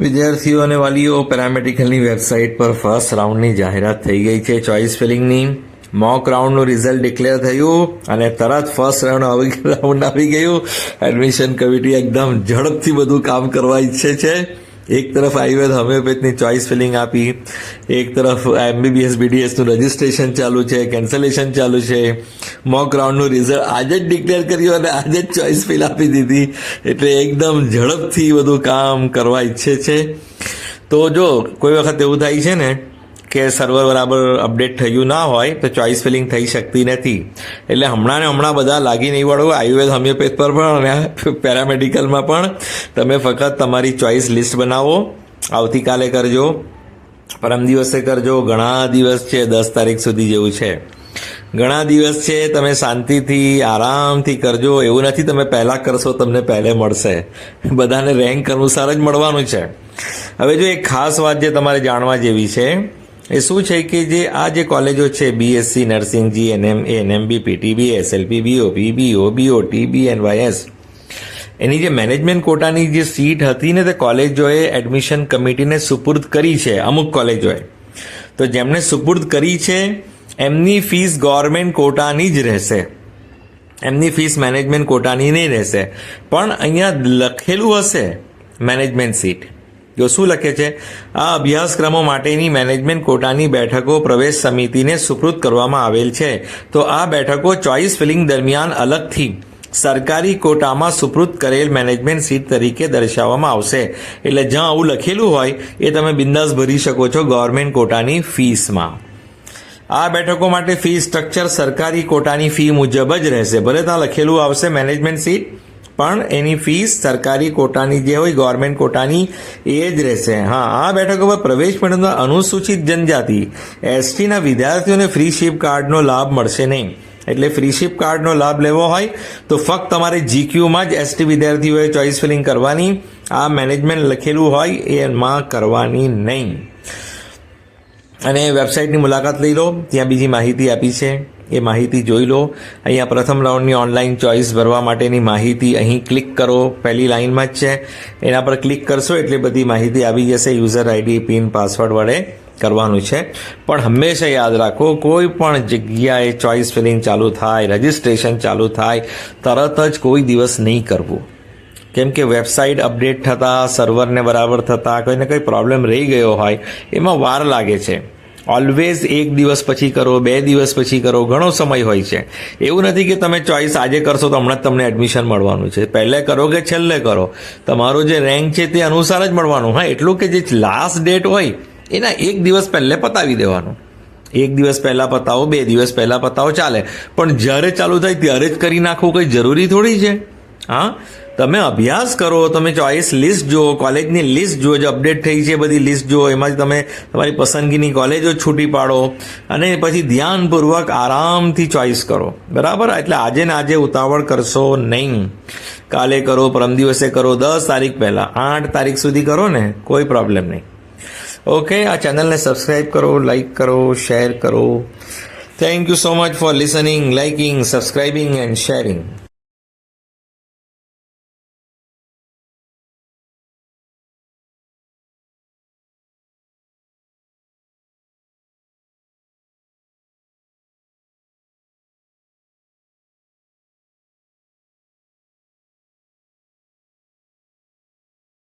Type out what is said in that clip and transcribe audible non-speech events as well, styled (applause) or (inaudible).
વિદ્યાર્થીઓ અને વાલીઓ પેરામેડિકલની વેબસાઇટ પર ફર્સ્ટ રાઉન્ડની જાહેરાત થઈ ગઈ છે. ચોઇસ ફિલિંગની મોક રાઉન્ડનું રિઝલ્ટ ડિક્લેર થયું અને તરત ફર્સ્ટ રાઉન્ડ આવી (laughs) રાઉન્ડ આવી ગયું. એડમિશન કમિટી એકદમ ઝડપથી બધું કામ કરવા ઈચ્છે છે. એક તરફ આયુર્વેદ હોમિયોપેથની ચોઇસ ફિલિંગ આપી, એક તરફ એમબીબીએસ બીડીએસનું રજિસ્ટ્રેશન ચાલુ છે કેન્સલેશન ચાલુ છે. મોક રાઉન્ડનું રિઝલ્ટ આજે જ ડિક્લેર કર્યું અને આજે જ ચોઇસ ફિલ આપી દીધી. એટલે એકદમ ઝડપથી બધું કામ કરવા ઈચ્છે છે. તો જો કોઈ વખત એવું થાય છે ને કે સર્વર બરાબર અપડેટ થયું ના હોય તો ચોઇસ ફિલિંગ થઈ શકતી નથી. એટલે હમણાં ને હમણાં બધા લાગી નહીં વળો આયુર્વેદ હોમિયોપેથ પર પણ અને પેરામેડિકલમાં પણ તમે ફક્ત તમારી ચોઇસ લિસ્ટ બનાવો. આવતીકાલે કરજો. પરમ દિવસે કરજો. ઘણા દિવસ છે દસ તારીખ સુધી જેવું છે. ઘણા દિવસ છે તમે શાંતિથી, આરામથી કરજો. એવું નથી તમે પહેલાં કરશો, તમને પહેલે મળશે. બધાને રેન્ક અનુસાર જ મળવાનું છે. હવે જો એક ખાસ વાત જે તમારે જાણવા જેવી છે એ શું છે કે જે આ જે કોલેજો છે BSc nursing G NM NMB PTB SLP BO BBO BO TB and YS એની જે મેનેજમેન્ટ કોટાની જે સીટ હતી ને તે કોલેજોએ એડમિશન કમિટીને સુપુર્દ કરી છે, અમુક કોલેજોએ. તો જેમણે સુપુર્દ કરી છે, એમની ફીસ ગવર્મેન્ટ કોટાની જ રહેશે. એમની ફીસ મેનેજમેન્ટ કોટાની નહીં રહેશે. પણ અહીંયા લખેલું હશે મેનેજમેન્ટ સીટ જો શું લખે છે, આ અભ્યાસક્રમો માટેની મેનેજમેન્ટ કોટાની બેઠકો પ્રવેશ સમિતિને સુપૃત કરવામાં આવેલ છે. તો આ બેઠકો ચોઇસ ફિલિંગ દરમિયાન અલગથી સરકારી કોટામાં સુપૃત કરેલ મેનેજમેન્ટ સીટ તરીકે દર્શાવવામાં આવશે. એટલે જ્યાં આવું લખેલું હોય, એ તમે બિંદાસ ભરી શકો છો ગવર્મેન્ટ કોટાની ફીસમાં. આ બેઠકો માટે ફી સ્ટ્રક્ચર સરકારી કોટાની ફી મુજબ જ રહેશે. ભલે ત્યાં લખેલું આવશે મેનેજમેન્ટ સીટ પણ એની ફીસ સરકારી કોટાની જે હોય ગવર્મેન્ટ કોટાની, એ જ રહેશે. હા, આ બેઠકો પર પ્રવેશ મેળવતા અનુસૂચિત જનજાતિ, એસટીના વિદ્યાર્થીઓને ફ્રી શિપ કાર્ડનો લાભ મળશે નહીં. એટલે ફ્રી શિપ કાર્ડનો લાભ લેવો હોય, તો ફક્ત તમારે જીક્યુમાં જ એસટી વિદ્યાર્થીઓએ ચોઇસ ફિલિંગ કરવાની, આ મેનેજમેન્ટ લખેલું હોય એમાં કરવાની નહીં. અને વેબસાઇટની મુલાકાત લઈ લો, ત્યાં બીજી માહિતી આપી છે. એ માહિતી જોઈ લો. અહીંયા પ્રથમ રાઉન્ડની ઓનલાઈન ચોઇસ ભરવા માટેની માહિતી અહીં ક્લિક કરો. પહેલી લાઇનમાં જ છે. એના પર ક્લિક કરશો એટલે બધી માહિતી આવી જશે. યુઝર આઈડી પિન પાસવર્ડ વડે કરવાનું છે. પણ હંમેશા યાદ રાખો, કોઈ પણ જગ્યાએ ચોઇસ ફિલિંગ ચાલુ થાય રજિસ્ટ્રેશન ચાલુ થાય, તરત જ કોઈ દિવસ નહીં કરવું. કેમ કે વેબસાઇટ અપડેટ થતાં સર્વરને બરાબર થતાં, કંઈ ને કંઈ પ્રોબ્લેમ રહી ગયો હોય, એમાં વાર લાગે છે. ઓલવેઝ એક દિવસ પછી કરો, બે દિવસ પછી કરો, ઘણો સમય હોય છે. એવું નથી કે તમે ચોઇસ આજે કરશો તો હમણાં જ તમને એડમિશન મળવાનું છે. પહેલે કરો કે છેલ્લે કરો? તમારો જે રેન્ક છે તે અનુસાર જ મળવાનું. હા, એટલું કે જે લાસ્ટ ડેટ હોય, એના એક દિવસ પહેલે પતાવી દેવાનું. એક દિવસ પહેલાં પતાવો, બે દિવસ પહેલાં પતાવો, ચાલે. પણ જ્યારે ચાલુ થાય ત્યારે જ કરી નાખવું કંઈ જરૂરી થોડી છે? હા? તમે અભ્યાસ કરો, તમે ચોઇસ લિસ્ટ જુઓ, કોલેજની લિસ્ટ જુઓ, જે અપડેટ થઈ છે બધી લિસ્ટ જુઓ, એમાંથી તમે તમારી પસંદગીની કોલેજો છૂટી પાડો અને પછી ધ્યાનપૂર્વક આરામથી ચોઇસ કરો. બરાબર? એટલે આજે ને આજે ઉતાવળ કરશો નહીં. કાલે કરો, પરમ દિવસે કરો, દસ તારીખ પહેલાં, આઠ તારીખ સુધી કરો ને, કોઈ પ્રોબ્લેમ નહીં. ઓકે? આ ચેનલને સબસ્ક્રાઈબ કરો, લાઈક કરો, શેર કરો. Thank you so much for listening liking subscribing and sharing